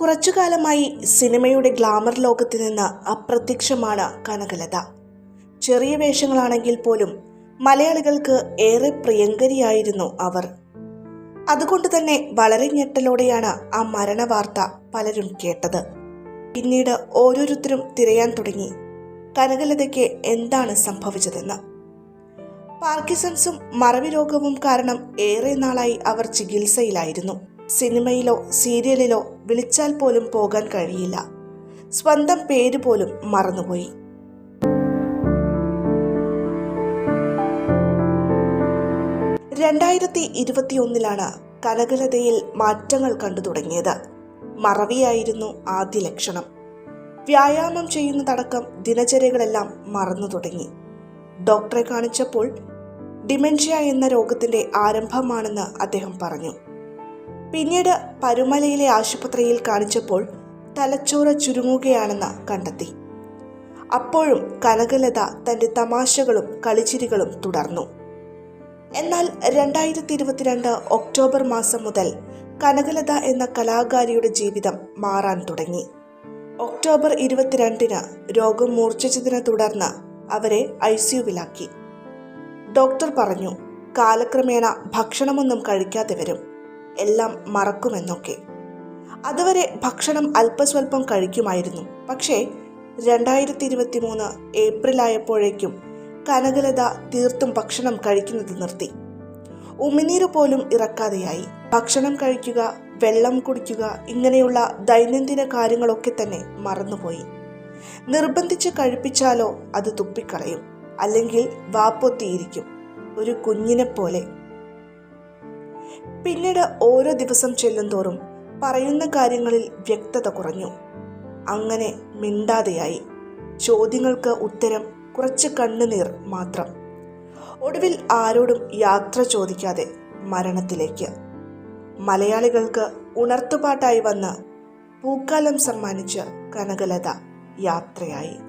കുറച്ചു കാലമായി സിനിമയുടെ ഗ്ലാമർ ലോകത്ത് നിന്ന് അപ്രത്യക്ഷമാണ് കനകലത. ചെറിയ വേഷങ്ങളാണെങ്കിൽ പോലും മലയാളികൾക്ക് ഏറെ പ്രിയങ്കരിയായിരുന്നു അവർ. അതുകൊണ്ട് തന്നെ വളരെ ഞെട്ടലോടെയാണ് ആ മരണ വാർത്ത പലരും കേട്ടത്. പിന്നീട് ഓരോരുത്തരും തിരയാൻ തുടങ്ങി. കനകലതയ്ക്ക് എന്താണ് സംഭവിച്ചതെന്ന്. പാർക്കിസൺസും മറവി രോഗവും കാരണം ഏറെ നാളായി അവർ ചികിത്സയിലായിരുന്നു. സിനിമയിലോ സീരിയലിലോ വിളിച്ചാൽ പോലും പോകാൻ കഴിയില്ല. സ്വന്തം പേര് പോലും മറന്നുപോയി. രണ്ടായിരത്തി ഇരുപത്തിയൊന്നിലാണ് കനകലതയിൽ മാറ്റങ്ങൾ കണ്ടു തുടങ്ങിയത്. മറവിയായിരുന്നു ആദ്യ ലക്ഷണം. വ്യായാമം ചെയ്യുന്നതടക്കം ദിനചര്യകളെല്ലാം മറന്നു തുടങ്ങി. ഡോക്ടറെ കാണിച്ചപ്പോൾ ഡിമെൻഷ്യ എന്ന രോഗത്തിന്റെ ആരംഭമാണെന്ന് അദ്ദേഹം പറഞ്ഞു. പിന്നീട് പരുമലയിലെ ആശുപത്രിയിൽ കാണിച്ചപ്പോൾ തലച്ചോറ് ചുരുങ്ങുകയാണെന്ന് കണ്ടെത്തി. അപ്പോഴും കനകലത തന്റെ തമാശകളും കളിച്ചിരികളും തുടർന്നു. എന്നാൽ രണ്ടായിരത്തി ഇരുപത്തിരണ്ട് ഒക്ടോബർ മാസം മുതൽ കനകലത എന്ന കലാകാരിയുടെ ജീവിതം മാറാൻ തുടങ്ങി. ഒക്ടോബർ ഇരുപത്തിരണ്ടിന് രോഗം മൂർച്ഛിച്ചതിനെ തുടർന്ന് അവരെ ഐ സിയുവിലാക്കി ഡോക്ടർ പറഞ്ഞു കാലക്രമേണ ഭക്ഷണമൊന്നും കഴിക്കാതെ വരും. എല്ലാം മറക്കുമെന്നൊക്കെ. അതുവരെ ഭക്ഷണം അല്പസ്വല്പം കഴിക്കുമായിരുന്നു. പക്ഷേ രണ്ടായിരത്തി ഇരുപത്തി മൂന്ന് ഏപ്രിൽ ആയപ്പോഴേക്കും കനകലത തീർത്തും ഭക്ഷണം കഴിക്കുന്നത് നിർത്തി. ഉമിനീര് പോലും ഇറക്കാതെയായി. ഭക്ഷണം കഴിക്കുക വെള്ളം കുടിക്കുക ഇങ്ങനെയുള്ള ദൈനംദിന കാര്യങ്ങളൊക്കെ തന്നെ മറന്നുപോയി. നിർബന്ധിച്ച് കഴിപ്പിച്ചാലോ അത് തുപ്പിക്കളയും. അല്ലെങ്കിൽ വാപ്പൊത്തിയിരിക്കും ഒരു കുഞ്ഞിനെ പോലെ പിന്നീട് ഓരോ ദിവസം ചെല്ലുന്തോറും പറയുന്ന കാര്യങ്ങളിൽ വ്യക്തത കുറഞ്ഞു. അങ്ങനെ മിണ്ടാതെയായി. ചോദ്യങ്ങൾക്ക് ഉത്തരം കുറച്ച് കണ്ണുനീർ മാത്രം. ഒടുവിൽ ആരോടും യാത്ര ചോദിക്കാതെ മരണത്തിലേക്ക്. മലയാളികൾക്ക് ഉണർത്തുപാട്ടായി വന്ന പൂക്കാലം സമ്മാനിച്ച് കനകലത യാത്രയായി.